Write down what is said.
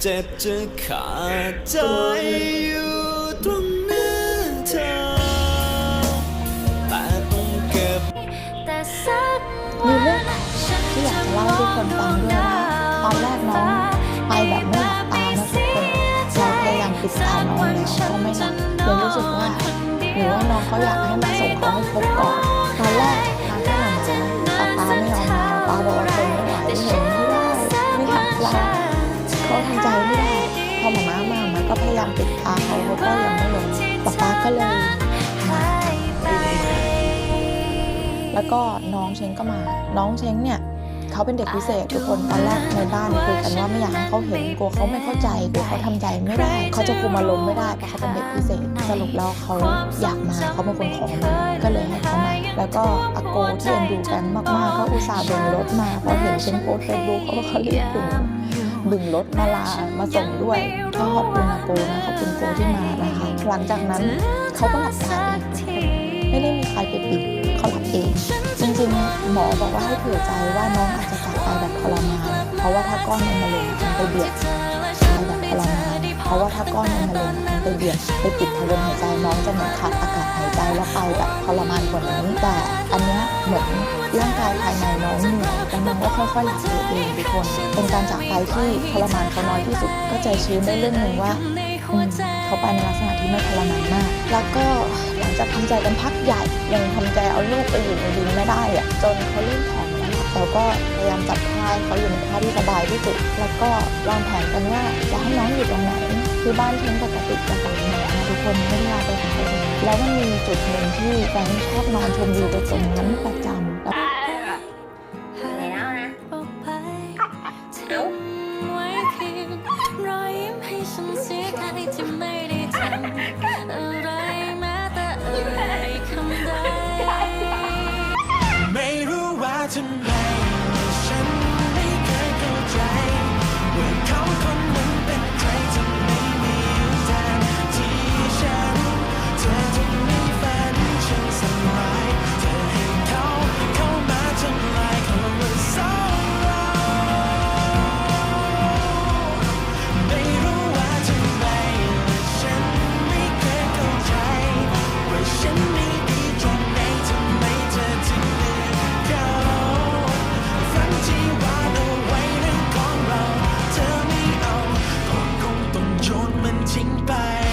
เจ็บจะขาดใจอยู่ตรงหน้าเธอ แต่ต้องเก็บ แต่สักมีวันเรื่องที่อยากจะเล่าให้ทุกคนฟังด้วยว่าตอนแรกน้องไปแบบไม่หลับตานะทุกคนเราพยายามปิดตาน้องแล้วก็ไม่หลับเลยรู้สึกว่าหรือว่าน้องเขาอยาก ยายามปิดตาเขาเขาก็ยังไม่ลงป๊าป๊าก็เลยมาแล้วก็น้องเช้งก็มา น้องเช้งเนี่ยเขาเป็นเด็กพิเศษทุกคนตอนแรกในบ้านคุยกันว่าไม่อยากให้เขาเห็นกลัวเขาไม่เข้าใจกลัวเขาทำใจไม่ได้ เขาจะคุมอารมณ์ไม่ได้เพราะเขาเป็นเด็กพิเศษสรุปแล้วเขาอยากมาเขาเป็นคนขอมาก็เลยให้เขามาแล้วก็อาโกที่เอ็นดูกันมากๆก็อุตส่าห์เดินรถมาพอเห็นเช้งโพสเฟซบุ๊กเขาก็เขาเรียกถึง บึงรถมาลามาส่งด้วยก็ขอบคุณอาโกนะขอบคุณโกที่มานะคะหลังจากนั้นเขาก็หลับตาเองไม่ได้มีใครไปปิดเขาหลับเอง จริงๆหมอบอกว่าให้เผื่อใจว่าน้องอาจจะจากไปแบบทรมานเพราะว่าถ้าก้อนในมาลงมันไปเบียดตายแบบทรมาน เพราะว่าถ้าก้อนในมะเร็งมันไปเบียดไปปิดทางเดินหายใจน้องจะเหมือนขาดอากาศหายใจแล้วไปแบบทรมานกว่านี้แต่อันเนี้ยเหมือนร่างกายภายในน้องเหนื่อยแล้วน้องก็ค่อยๆหลับตัวเองทุกคนเป็นการจากไปที่ทรมานเขาน้อยที่สุดก็ใจชื้นได้เรื่องหนึ่งว่าอืมเขาไปในลักษณะที่ไม่ทรมานมาก แล้วก็หลังจากทำใจกันพักใหญ่ยังทำใจเอาลูกไปอยู่ในดินไม่ได้อะจนเขาเริ่มท้อะ เราก็พยายามจับท่าเขาอยู่ในท่าที่สบายที่สุด แล้วก็วางแผนกันว่าจะให้น้องอยู่ตรงไหน คือบ้านเทนปกติจะไงไหนนะทุกคนไม่ได้ลาไปไหนแล้วมันมีจุดหนึ่งที่แฟนชอบนอนชมวิวไปตรงนั้นประจำแล้วรอยยิ้มให้ฉันเสียใจที่ไม่ได้ทำ goodbye.